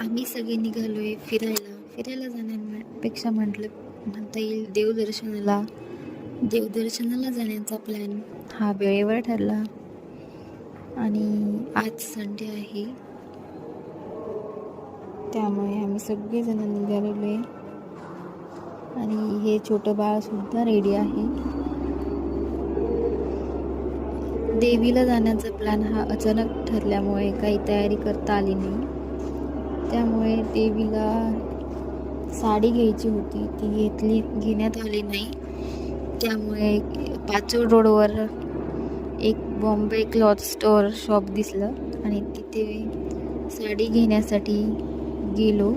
आम्ही सगळे निघालो आहे फिरायला. फिरायला जाण्यापेक्षा म्हटलं म्हणता येईल देवदर्शनाला. देवदर्शनाला जाण्याचा प्लॅन हा वेळेवर ठरला. आणि आज संडे आहे. त्यामुळे आम्ही सगळेजण निघालेलो आहे आणि हे छोटं बाळसुद्धा रेडी आहे. देवीला जाण्याचा प्लॅन हा अचानक ठरल्यामुळे काही तयारी करता आली नाही. त्यामुळे देवीला साडी घ्यायची होती. ती घेतली घेण्यात आली नाही. त्यामुळे पाचोड रोडवर एक बॉम्बे क्लॉथ स्टोअर शॉप दिसलं आणि तिथे साडी घेण्यासाठी गेलो.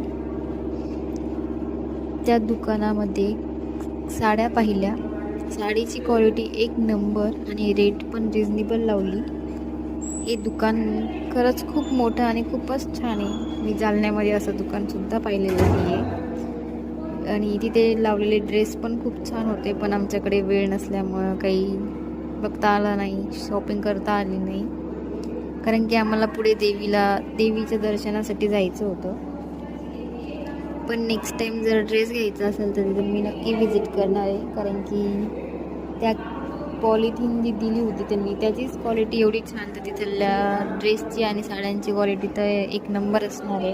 त्या दुकानामध्ये साड्या पाहिल्या. साडीची क्वालिटी एक नंबर आणि रेट पण रिजनेबल लावली. हे दुकान खरंच खूप मोठं आणि खूपच छान आहे. मी जालन्यामध्ये असं दुकानसुद्धा पाहिलेलं नाही आहे आणि तिथे लावलेले ड्रेस पण खूप छान होते पण आमच्याकडे वेळ नसल्यामुळं काही बघता आलं नाही शॉपिंग करता आली नाही. कारण की आम्हाला पुढे देवीला देवीच्या दर्शनासाठी जायचं होतं. पण नेक्स्ट टाईम जर ड्रेस घ्यायचा असेल तर तिथं मी नक्की विजिट करणार आहे. कारण की त्या पॉलिथिन जी दिली होती त्यांनी त्याचीच क्वालिटी एवढी छान तर तिथल्या ड्रेसची आणि साड्यांची क्वालिटी तर एक नंबर असणार आहे.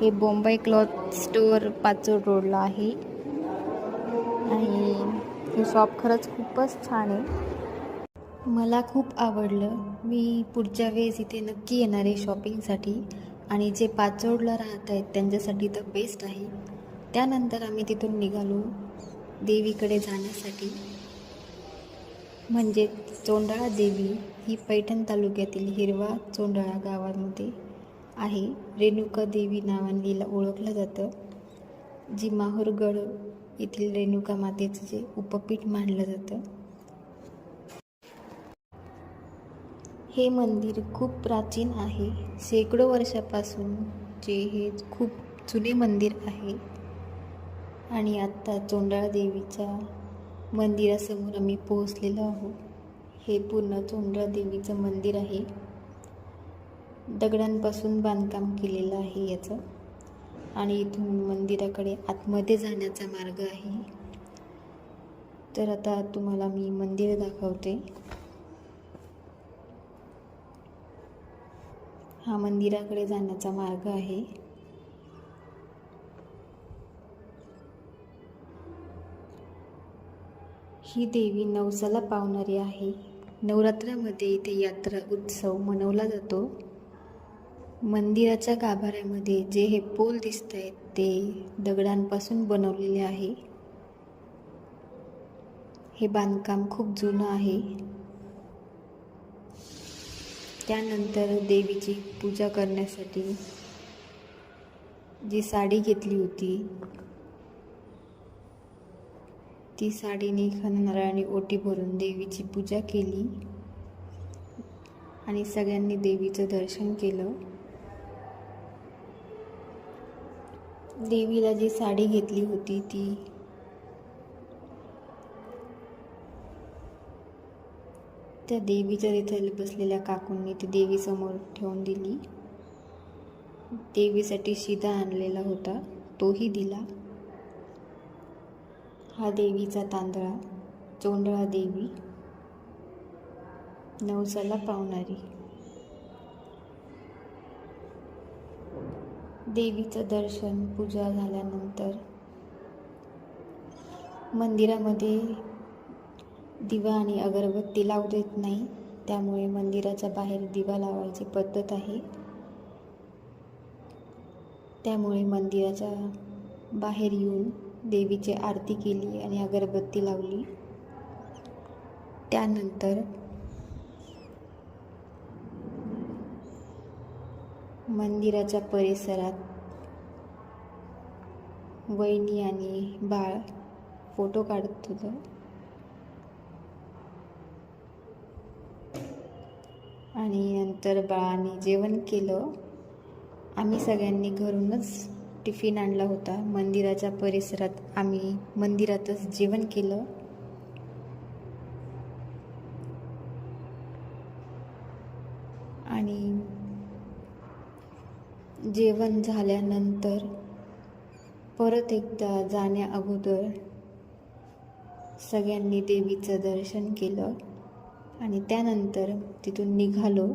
हे बॉम्बे क्लॉथ स्टोअर पाचोड रोडला आहे. आणि हे शॉप खरंच खूपच छान आहे. मला खूप आवडलं. मी पुढच्या वेळेस इथे नक्की येणार आहे शॉपिंगसाठी आणि जे पाचोडला राहत आहेत त्यांच्यासाठी तर बेस्ट आहे. त्यानंतर आम्ही तिथून निघालो देवीकडे जाण्यासाठी. म्हणजे चोंडाळा देवी ही पैठण तालुक्यातील हिरवा चोंडाळा गावामध्ये आहे. रेणुका देवी नावाने हिला ओळखलं जातं. जी माहूरगड येथील रेणुका मातेचं जे उपपीठ मानलं जातं. हे मंदिर खूप प्राचीन आहे. शेकडो वर्षापासून जे हे खूप जुने मंदिर आहे. आणि आत्ता चोंडाळा देवीच्या मंदिरासमोर आम्ही पोहोचलेलो आहोत. हे पूर्ण चोंडरा देवीचं मंदिर आहे. दगडांपासून बांधकाम केलेलं आहे याचं. आणि इथून मंदिराकडे आतमध्ये जाण्याचा मार्ग आहे. तर आता तुम्हाला मी मंदिर दाखवते. हा मंदिराकडे जाण्याचा मार्ग आहे. ही देवी नवसाला पावणारी आहे. नवरात्रामध्ये इथे यात्रा उत्सव मनवला जातो. मंदिराच्या गाभाऱ्यामध्ये जे हे पोल दिसत आहेत ते दगडांपासून बनवलेले आहे. हे बांधकाम खूप जुनं आहे. त्यानंतर देवीची पूजा करण्यासाठी जी साडी घेतली होती ती साडीने खणनारायणी ओटी भरून देवीची पूजा केली आणि सगळ्यांनी देवीचं दर्शन केलं. देवीला जी साडी घेतली होती ती त्या देवीच्या तिथे बसलेल्या काकूंनी ती देवीसमोर ठेवून दिली. देवीसाठी शिदा आणलेला होता तोही दिला. हा देवीचा तांदळा चोंडळा देवी नवसाला पावणारी. देवीचं दर्शन पूजा झाल्यानंतर मंदिरामध्ये दिवा आणि अगरबत्ती लावू देत नाही. त्यामुळे मंदिराच्या बाहेर दिवा लावायची पद्धत आहे. त्यामुळे मंदिराच्या बाहेर येऊन देवीची आरती केली आणि अगरबत्ती लावली. त्यानंतर मंदिराच्या परिसरात वहिनी आणि बाळ फोटो काढत होतं. आणि नंतर बाळाने जेवण केलं. आम्ही सगळ्यांनी घरूनच टिफिन आणला होता. मंदिराच्या परिसरात आम्ही मंदिरातच जेवण केलं. आणि जेवण झाल्यानंतर परत एकदा जाण्या अगोदर सगळ्यांनी देवीचं दर्शन केलं आणि त्यानंतर तिथून निघालो.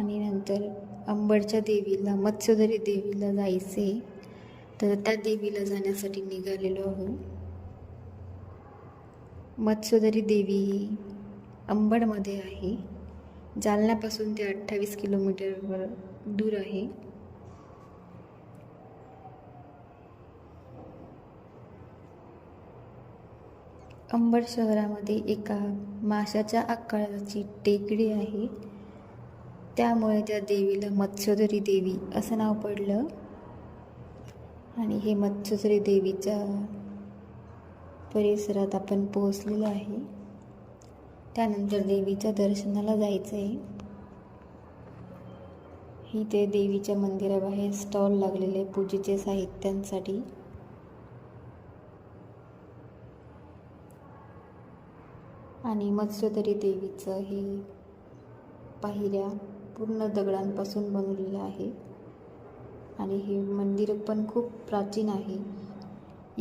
आणि नंतर अंबडच्या देवीला मत्स्योदरी देवीला जायचे. तर त्या देवीला जाण्यासाठी निघालेलो आहोत मत्स्योदरी देवी ही अंबडमध्ये आहे. जालन्यापासून ते अठ्ठावीस किलोमीटरवर दूर आहे. अंबड शहरामध्ये एका माशाच्या आकाराची टेकडी आहे. त्यामुळे त्या देवीला मत्स्योदरी देवी असं नाव पडलं. आणि हे मत्स्योदरी देवीच्या परिसरात आपण पोहोचलेलो आहे. त्यानंतर देवीच्या दर्शनाला जायचं आहे ही ते देवीच्या मंदिराबाहेर स्टॉल लागलेले पूजेचे साहित्यांसाठी. आणि मत्स्योदरी देवीचं हे पायऱ्या पूर्ण दगडांपासून बनवलेलं आहे. आणि हे मंदिर पण खूप प्राचीन आहे.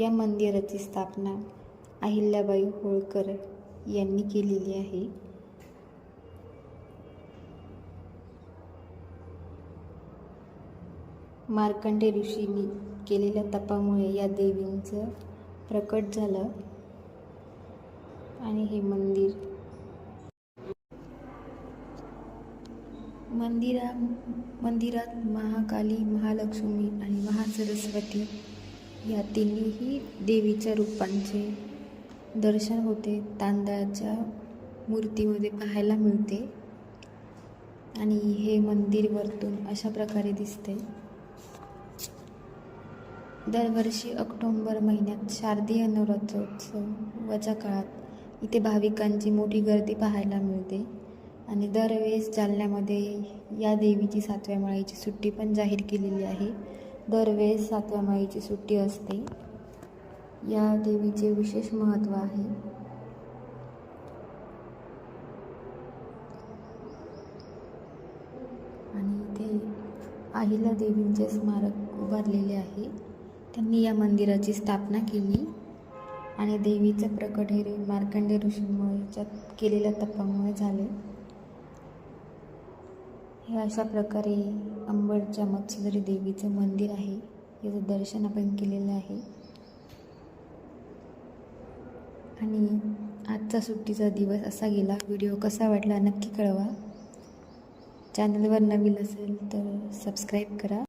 या मंदिराची स्थापना अहिल्याबाई होळकर यांनी केलेली आहे. मार्कंडे ऋषींनी केलेल्या तपामुळे या देवींचं प्रकट झालं. आणि हे मंदिर मंदिरा मंदिरात महाकाली महालक्ष्मी आणि महासरस्वती या तिन्हीही देवीच्या रूपांचे दर्शन होते. तांदळाच्या मूर्तीमध्ये पाहायला मिळते. आणि हे मंदिर वरतून अशा प्रकारे दिसते. दरवर्षी ऑक्टोंबर महिन्यात शारदीय नवरात्रोत्सवाच्या काळात इथे भाविकांची मोठी गर्दी पाहायला मिळते. आणि दरवेळेस जालन्यामध्ये या देवीची सातव्या माळीची सुट्टी पण जाहीर केलेली आहे. दरवेळेस सातव्या माळीची सुट्टी असते. या देवीचे विशेष महत्त्व आहे. आणि इथे अहिल्या देवींचे स्मारक उभारलेले आहे. त्यांनी या मंदिराची स्थापना केली आणि देवीचं प्रकट हे मार्कंडे ऋषींमुळेच्या केलेल्या तपामुळे झाले. हे अशा प्रकारे अंबडच्या मत्स्यधरी देवीचं मंदिर आहे. याचं दर्शन आपण केलेलं आहे. आणि आजचा सुट्टीचा दिवस असा गेला. व्हिडिओ कसा वाटला नक्की कळवा. चॅनलवर नवीन असेल तर सबस्क्राईब करा.